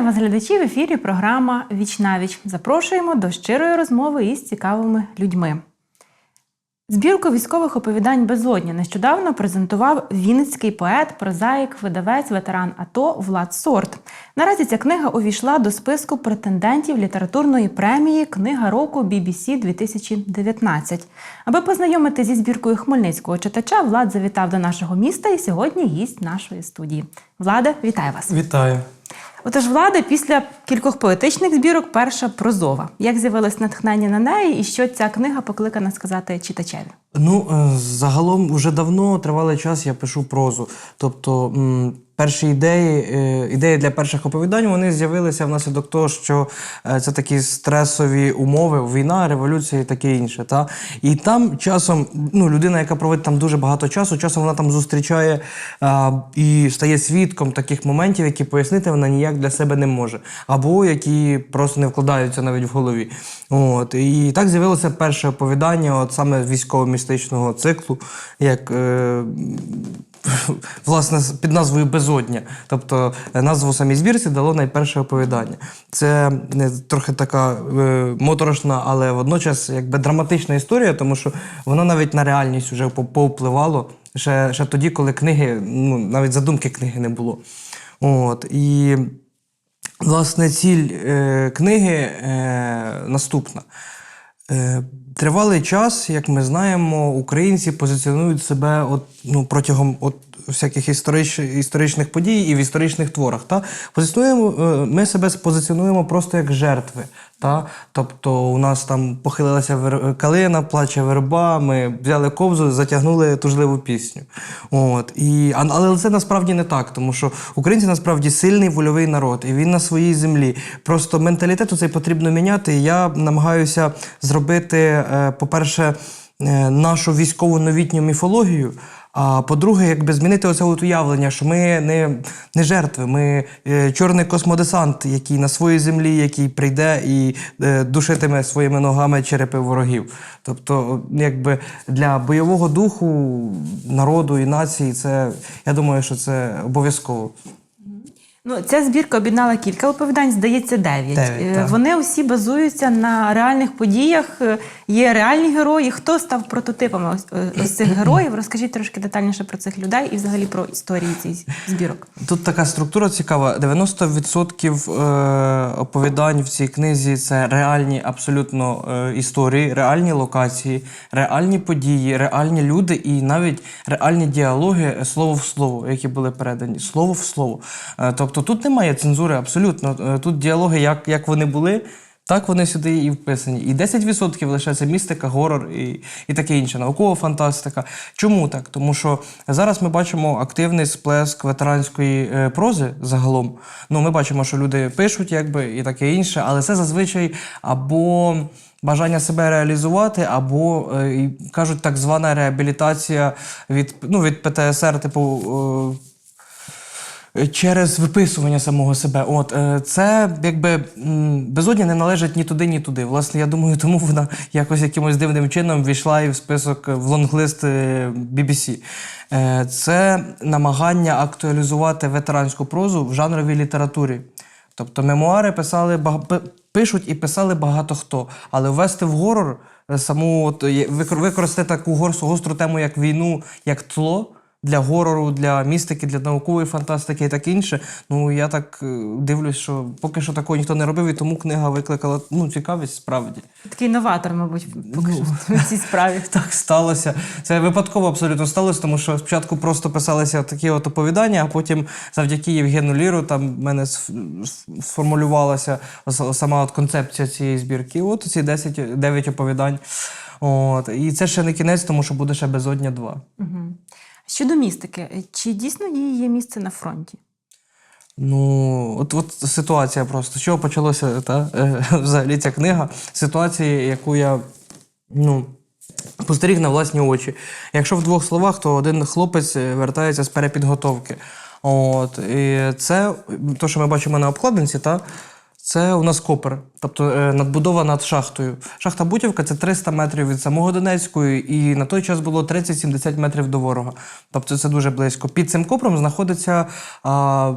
Вітаю вас, глядачі! В ефірі програма Віч навіч. Запрошуємо до щирої розмови із цікавими людьми. Збірку військових оповідань безодня нещодавно презентував вінницький поет, прозаїк, видавець, ветеран АТО Влад Сорт. Наразі ця книга увійшла до списку претендентів літературної премії Книга року BBC 2019. Аби познайомити зі збіркою хмельницького читача, Влад завітав до нашого міста і сьогодні гість нашої студії. Владе, вітаю вас! Вітаю. Отож, влада після кількох поетичних збірок перша прозова. Як з'явилось натхнення на неї, і що ця книга покликана сказати читачеві? Ну, е, загалом вже давно тривалий час я пишу прозу. Тобто перші ідеї, е, ідеї для перших оповідань вони з'явилися внаслідок того, що е, це такі стресові умови, війна, революція і таке інше. Та? І там часом ну, людина, яка проводить там дуже багато часу, часом вона там зустрічає а, і стає свідком таких моментів, які пояснити вона ніяк для себе не може, або які просто не вкладаються навіть в голові. От. І так з'явилося перше оповідання, от саме військово-містичного циклу, як. Е, Власне, під назвою Безодня. Тобто е, назву самій збірці дало найперше оповідання. Це не трохи така е, моторошна, але водночас якби драматична історія, тому що воно навіть на реальність вже по- повпливало ще, ще тоді, коли книги, ну навіть задумки книги не було. От. І Власне, ціль е, книги е, наступна. Е, тривалий час, як ми знаємо, українці позиціонують себе от, ну, протягом от, всяких історич, історичних подій і в історичних творах. Та? Позиціонуємо, е, ми себе позиціонуємо просто як жертви. Та? Тобто у нас там похилилася вер... калина, плаче верба, ми взяли ковзу, затягнули тужливу пісню. От. І... Але це насправді не так, тому що українці насправді сильний вольовий народ, і він на своїй землі. Просто менталітет цей потрібно міняти. Я намагаюся зробити, е, по-перше, е, нашу військову новітню міфологію. А по-друге, якби змінити оце от уявлення, що ми не, не жертви, ми е, чорний космодесант, який на своїй землі, який прийде і е, душитиме своїми ногами черепи ворогів. Тобто, якби для бойового духу народу і нації, це я думаю, що це обов'язково. Ну, ця збірка об'єднала кілька оповідань, здається, дев'ять. Е. Вони усі базуються на реальних подіях. Е, Є реальні герої. Хто став прототипами ось, е, ось цих героїв? Розкажіть трошки детальніше про цих людей і взагалі про історії цих збірок. Тут така структура цікава. 90% е, оповідань в цій книзі це реальні абсолютно історії, реальні локації, реальні події, реальні люди і навіть реальні діалоги слово в слово, які були передані. Слово в слово. Е, тобто тут немає цензури абсолютно. Е, Тут діалоги, як, як вони були. Так вони сюди і вписані. І 10% лише це містика, горор і, і таке інше, наукова фантастика. Чому так? Тому що зараз ми бачимо активний сплеск ветеранської е, прози загалом. Ну, ми бачимо, що люди пишуть, якби і таке інше, але це зазвичай або бажання себе реалізувати, або е, кажуть так звана реабілітація від, ну, від ПТСР, типу. Е, Через виписування самого себе. От е, це якби безодня не належить ні туди, ні туди. Власне, я думаю, тому вона якось якимось дивним чином війшла і в список е, в лонглист BBC. Це намагання актуалізувати ветеранську прозу в жанровій літературі. Тобто мемуари писали пишуть і писали багато хто, але ввести в горор саму от використати таку гостру тему, як війну, як тло. Для горору, для містики, для наукової фантастики і таке інше. Ну я так е, дивлюсь, що поки що такого ніхто не робив, і тому книга викликала ну, цікавість справді. Такий новатор, мабуть, поки що в цій справі. Так сталося. Це випадково абсолютно сталося, тому що спочатку просто писалися такі от оповідання, а потім завдяки Євгену Ліру там в мене сф- сф- сформулювалася сама от концепція цієї збірки. От ці 10, 9 оповідань. От. І це ще не кінець, тому що буде ще безодня 2. Мгм. Щодо містики, чи дійсно її є місце на фронті? Ну, от, от ситуація просто. З чого почалося та, е, взагалі ця книга? Ситуація, яку я ну, спостеріг на власні очі. Якщо в двох словах, то один хлопець е, вертається з перепідготовки. От, і це, те, що ми бачимо на обкладинці, та, це у нас копер, тобто е, надбудова над шахтою. Шахта Бутівка це 300 метрів від самого Донецької, і на той час було 30-70 метрів до ворога. Тобто це дуже близько. Під цим копром знаходиться а,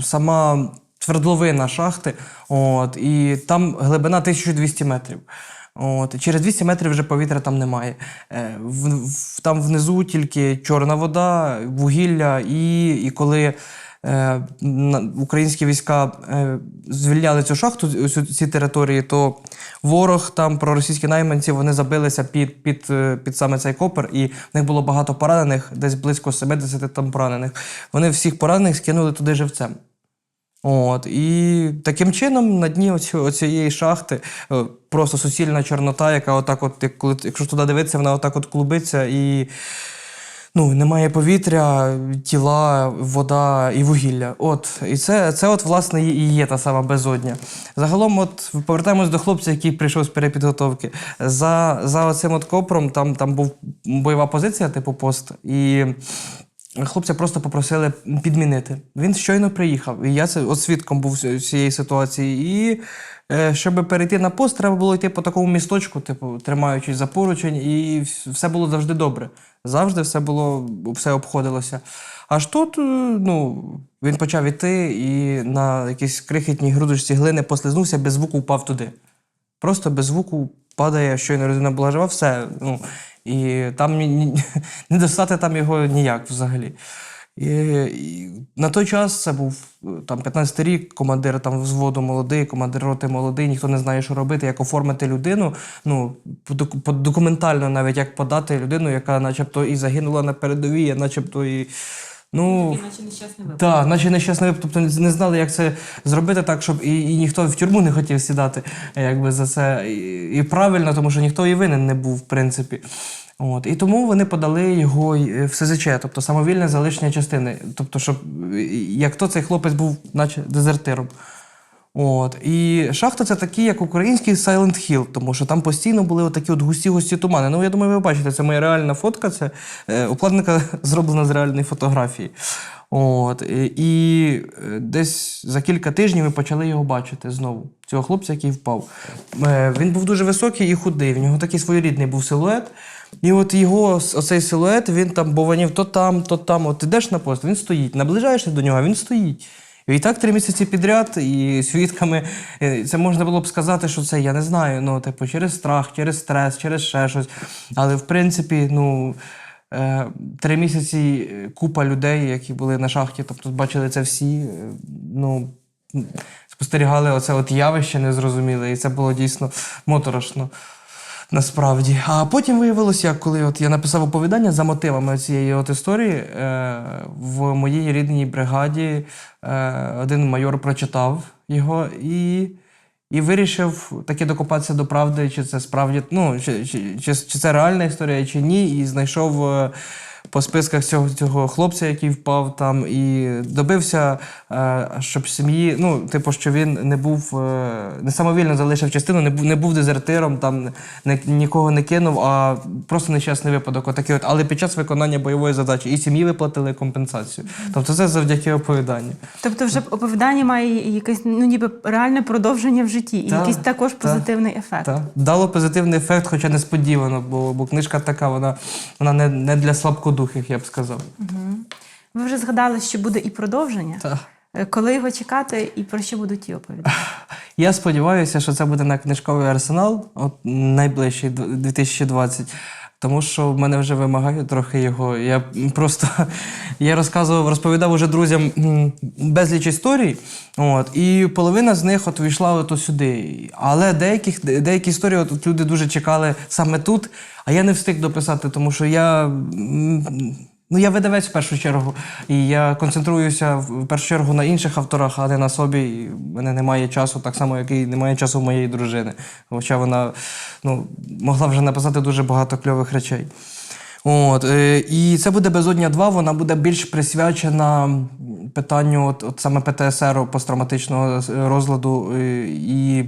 сама твердловина шахти. От, і там глибина 1200 метрів. От, через 200 метрів вже повітря там немає. Е, в, в, там внизу тільки чорна вода, вугілля, і, і коли українські війська е, звільняли цю шахту, ці території, то ворог там, проросійські найманці, вони забилися під, під, е, під саме цей копер, і в них було багато поранених, десь близько 70 там поранених. Вони всіх поранених скинули туди живцем. От, і таким чином на дні оцієї шахти е, просто суцільна чорнота, яка отак, от, коли, якщо туди дивитися, вона отак от клубиться і ну, немає повітря, тіла, вода і вугілля. От, і це, це от, власне, і є та сама безодня. Загалом, от повертаємось до хлопця, який прийшов з перепідготовки. За, за оцим от копром там, там був бойова позиція, типу пост. І Хлопця просто попросили підмінити. Він щойно приїхав. І я це от свідком був цієї ситуації. І щоб перейти на пост, треба було йти по такому місточку, типу, тримаючись за поручень, і все було завжди добре. Завжди все було, все обходилося. Аж тут, е, ну, він почав іти і на якійсь крихітній грудочці глини послизнувся, без звуку впав туди. Просто без звуку падає, щойно людина була жива, все. Ну, і там не достати там його ніяк взагалі. І, і на той час це був там 15 рік, командир там взводу молодий, командир роти молодий, ніхто не знає, що робити, як оформити людину. Ну, документально навіть як подати людину, яка начебто і загинула на передовій, а начебто і. Ну, Наче нещасний випадок. так, наче нещасний випадок, тобто не знали, як це зробити так, щоб і, і ніхто в тюрму не хотів сідати якби, за це. І, і правильно, тому що ніхто і винен не був, в принципі. От. І тому вони подали його й- в СЗЧ, тобто самовільне залишення частини. Тобто, щоб е, як то цей хлопець був, наче дезертиром. От. І шахта це такий, як український Silent Hill, тому що там постійно були отакі от густі-густі тумани. Ну, я думаю, ви бачите, це моя реальна фотка, це е, укладника зроблена з реальної фотографії. От. І, е, десь за кілька тижнів ми почали його бачити знову. Цього хлопця, який впав. Е, він був дуже високий і худий. В нього такий своєрідний був силует. І от його оцей силует, він там бованів то там, то там. От ідеш на пост, він стоїть. Наближаєшся до нього, він стоїть. І так три місяці підряд, і свідками е, це можна було б сказати, що це я не знаю. Ну, типу, через страх, через стрес, через ще щось. Але в принципі, ну. е, Три місяці е, купа людей, які були на шахті, тобто бачили це всі. Ну, спостерігали оце от явище незрозуміле, і це було дійсно моторошно. Насправді. А потім виявилося, коли от я написав оповідання за мотивами цієї от історії, е, в моїй рідній бригаді е, один майор прочитав його і, і вирішив таки докопатися до правди, чи це справді, ну, чи, чи, чи, чи це реальна історія, чи ні, і знайшов. е, по списках цього, цього хлопця, який впав там, і добився, е, щоб сім'ї, ну, типу, що він не був е, не самовільно залишив частину, не був, не був дезертиром, там не, нікого не кинув, а просто нещасний випадок. Отакий от, але під час виконання бойової задачі і сім'ї виплатили компенсацію. Тобто це завдяки оповіданню. Тобто, вже оповідання має якесь ну ніби реальне продовження в житті, і Так, якийсь також так, позитивний ефект. Так. Дало позитивний ефект, хоча несподівано, бо, бо книжка така, вона, вона не, не для слабкодухих, я б сказав. Ви вже згадали, що буде і продовження. Так. Е, Коли його чекати і про що будуть ті оповідання? Я сподіваюся, що це буде на книжковий арсенал, от найближчий 2020. Тому що в мене вже вимагає трохи його. Я просто я розказував, розповідав уже друзям безліч історій. От, і половина з них от війшла от сюди. Але деяких, деякі історії от, от люди дуже чекали саме тут, а я не встиг дописати, тому що я. Ну, я видавець в першу чергу, і я концентруюся в першу чергу на інших авторах, а не на собі. І в мене немає часу, так само, як і немає часу моєї дружини. Хоча вона ну, могла вже написати дуже багато кльових речей. От, е, і це буде безодня 2, вона буде більш присвячена питанню от, от саме ПТСР, посттравматичного розладу. е, І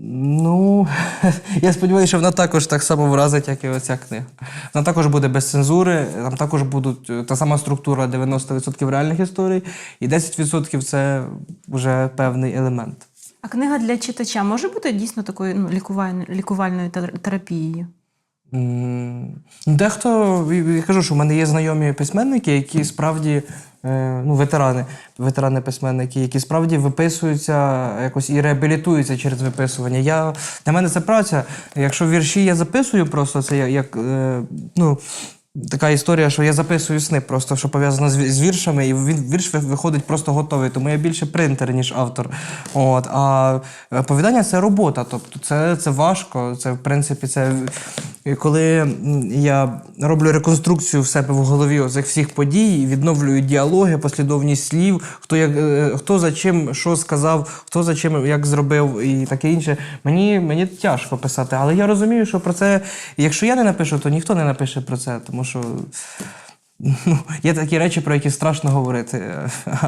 Ну, я сподіваюся, що вона також так само вразить, як і оця книга. Вона також буде без цензури, там також будуть е, та сама структура 90% реальних історій, і 10% це вже певний елемент. А книга для читача може бути дійсно такою ну, лікувальною, лікувальною терапією? Дехто, я кажу, що в мене є знайомі письменники, які справді, е, ну, ветерани, ветерани письменники, які справді виписуються якось і реабілітуються через виписування. Я, для мене це праця. Якщо вірші я записую, просто це як, як е, ну, така історія, що я записую сни, просто що пов'язано з, віршами, і він вірш виходить просто готовий. Тому я більше принтер, ніж автор. От, а оповідання це робота. Тобто це, це важко. Це, в принципі, це е, коли я роблю реконструкцію в себе в голові цих всіх подій, відновлюю діалоги, послідовність слів, хто як е, хто за чим що сказав, хто за чим як зробив і таке інше. Мені, мені тяжко писати, але я розумію, що про це, якщо я не напишу, то ніхто не напише про це, тому що. Ну, є такі речі, про які страшно говорити.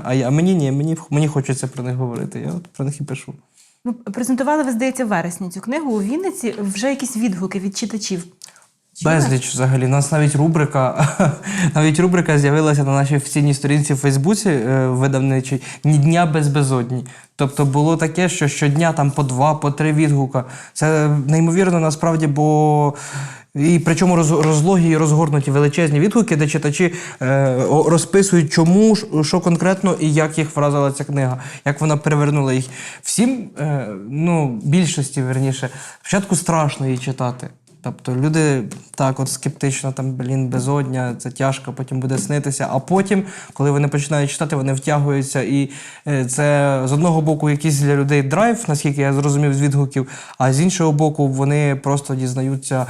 А, я, а мені ні, мені, мені хочеться про них говорити. Я от про них і пишу. Ну, презентували, ви, здається, в вересні цю книгу у Вінниці. Вже якісь відгуки від читачів. Безліч взагалі. У нас навіть рубрика, навіть рубрика з'явилася на нашій офіційній сторінці в Фейсбуці е, видавничій Ні дня без безодні. Тобто було таке, що щодня там по два, по три відгука. Це неймовірно насправді, бо. І причому роз- розлогі і розгорнуті величезні відгуки, де читачі е, розписують, чому, що конкретно і як їх вразила ця книга, як вона перевернула їх. Всім, е, ну, більшості, верніше, спочатку страшно її читати. Тобто люди так от скептично, там, блін, безодня, це тяжко, потім буде снитися. А потім, коли вони починають читати, вони втягуються. І е, це з одного боку якийсь для людей драйв, наскільки я зрозумів з відгуків, а з іншого боку, вони просто дізнаються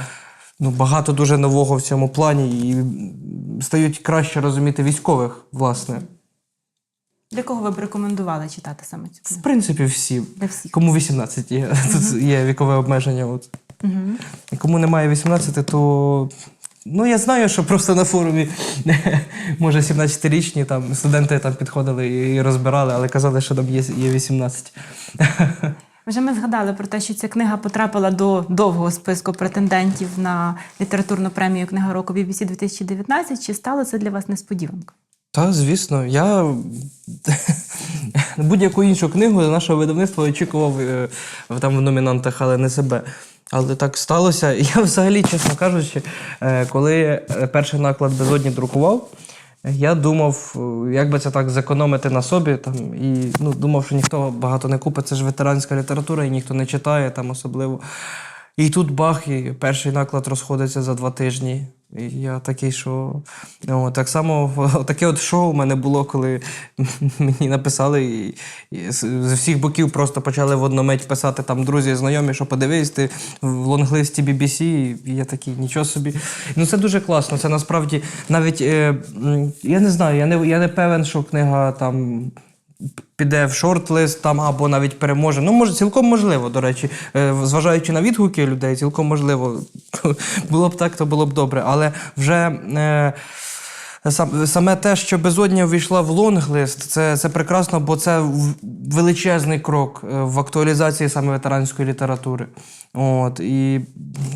ну, багато дуже нового в цьому плані і стають краще розуміти військових, власне. Для кого ви б рекомендували читати саме цю В принципі, всі. Для всіх. Кому 18 є, тут є вікове обмеження. От. Угу. І Кому немає 18, то. Ну, я знаю, що просто на форумі, може, 17-річні там студенти там підходили і розбирали, але казали, що там є, є 18. Вже ми згадали про те, що ця книга потрапила до довгого списку претендентів на літературну премію Книга року BBC 2019. Чи стало це для вас несподіванкою? Та, звісно, я будь-яку іншу книгу нашого видавництва очікував е, там в номінантах, але не себе. Але так сталося. Я взагалі, чесно кажучи, е, коли е, перший наклад безодні друкував, я думав, е, як би це так зекономити на собі. Там, і ну, думав, що ніхто багато не купить. Це ж ветеранська література, і ніхто не читає там особливо. І тут бах, і перший наклад розходиться за два тижні. Я такий, що ну, так само таке от шоу у мене було, коли мені написали і, і з, всіх боків просто почали в одномить писати там друзі, знайомі, що подивись, ти в лонглисті BBC, і я такий, нічого собі. Ну це дуже класно. Це насправді навіть е, я не знаю, я не, я не певен, що книга там піде в шорт-лист там або навіть переможе. Ну, може, цілком можливо, до речі, Е, зважаючи на відгуки людей, цілком можливо. Було б так, то було б добре. Але вже. Е, саме те, що безодня увійшла в лонглист, це, це прекрасно, бо це величезний крок е, в актуалізації саме ветеранської літератури. От, і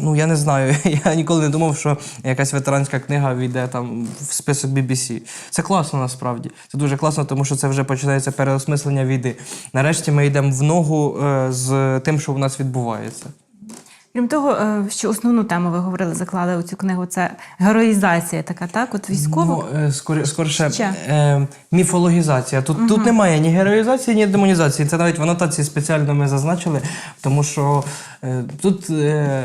ну, я не знаю, я ніколи не думав, що якась ветеранська книга війде там в список BBC. Це класно насправді. Це дуже класно, тому що це вже починається переосмислення війни. Нарешті ми йдемо в ногу е, з тим, що в нас відбувається. Крім того, е, що основну тему ви говорили, заклали у цю книгу, це героїзація така, так? От військова Ну, е, скорше, Ще? е, міфологізація. Тут, тут немає ні героїзації, ні демонізації. Це навіть в анотації спеціально ми зазначили, тому що е, тут, е,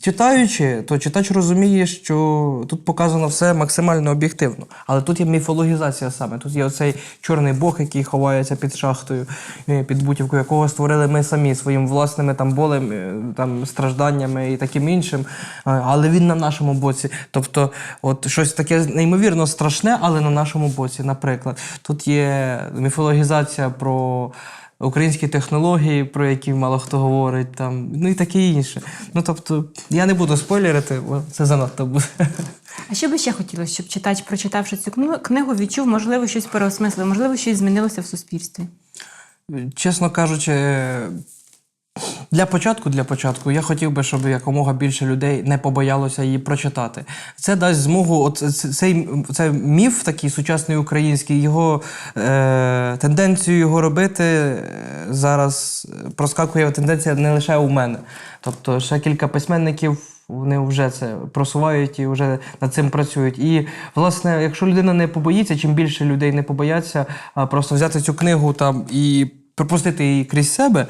читаючи, то читач розуміє, що тут показано все максимально об'єктивно. Але тут є міфологізація саме. Тут є оцей чорний бог, який ховається під шахтою, е, під бутівкою, якого створили ми самі своїм власними там болем, е, там стражданнями і таким іншим. Але він на нашому боці. Тобто, от щось таке неймовірно страшне, але на нашому боці. Наприклад, тут є міфологізація про. Українські технології, про які мало хто говорить, там, ну і таке інше. Ну тобто, я не буду спойлерити, бо це занадто буде. А що би ще хотілося, щоб читач, прочитавши цю книгу, відчув, можливо, щось переосмислив, можливо, щось змінилося в суспільстві? Чесно кажучи, для початку, для початку, я хотів би, щоб якомога більше людей не побоялося її прочитати. Це дасть змогу, от цей, цей міф, такий сучасний український, його е, тенденцію його робити е, зараз проскакує тенденція не лише у мене. Тобто, ще кілька письменників Вони вже це просувають і вже над цим працюють. І, власне, якщо людина не побоїться, чим більше людей не побояться, просто взяти цю книгу там і пропустити її крізь себе,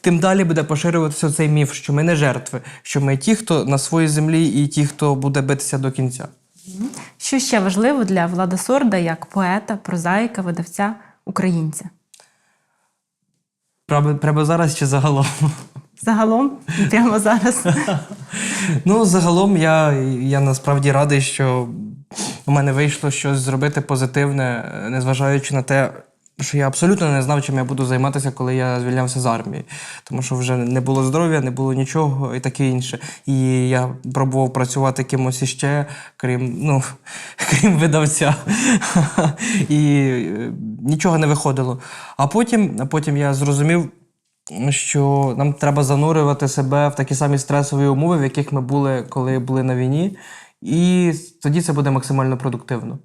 тим далі буде поширюватися цей міф, що ми не жертви, що ми ті, хто на своїй землі, і ті, хто буде битися до кінця. Що ще важливо для Влада Сорда як поета, прозаїка, видавця, українця? Треба, треба зараз чи загалом? Загалом, прямо зараз. Ну, загалом, я, я насправді радий, що у мене вийшло щось зробити позитивне, незважаючи на те, що я абсолютно не знав, чим я буду займатися, коли я звільнявся з армії. Тому що вже не було здоров'я, не було нічого і таке інше. І я пробував працювати кимось іще, крім, ну, крім видавця. І е, нічого не виходило. А потім, а потім я зрозумів, що нам треба занурювати себе в такі самі стресові умови, в яких ми були, коли були на війні, і тоді це буде максимально продуктивно.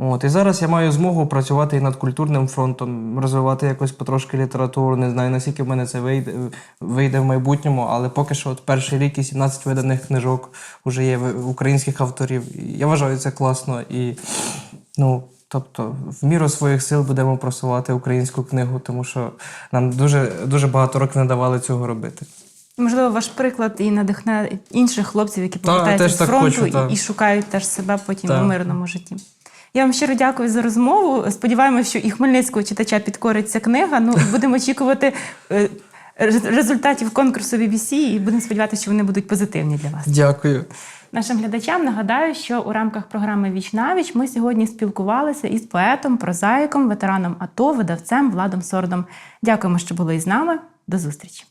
От, і зараз я маю змогу працювати і над культурним фронтом, розвивати якось потрошки літературу. Не знаю, наскільки в мене це вийде, вийде в майбутньому, але поки що от перший рік і 17 виданих книжок вже є в- українських авторів. Я вважаю це класно. І, ну, тобто, в міру своїх сил будемо просувати українську книгу, тому що нам дуже, дуже багато років не давали цього робити. Можливо, ваш приклад і надихне інших хлопців, які Та, повертаються з фронту хочу, і, і шукають теж себе потім у мирному житті. Я вам щиро дякую за розмову. Сподіваємось, що і хмельницького читача підкорить ця книга. Ну і будемо очікувати е, результатів конкурсу BBC і будемо сподіватися, що вони будуть позитивні для вас. Дякую. Нашим глядачам нагадаю, що у рамках програми Віч навіч ми сьогодні спілкувалися із поетом, прозаїком, ветераном АТО, видавцем Владом Сордом. Дякуємо, що були із нами. До зустрічі!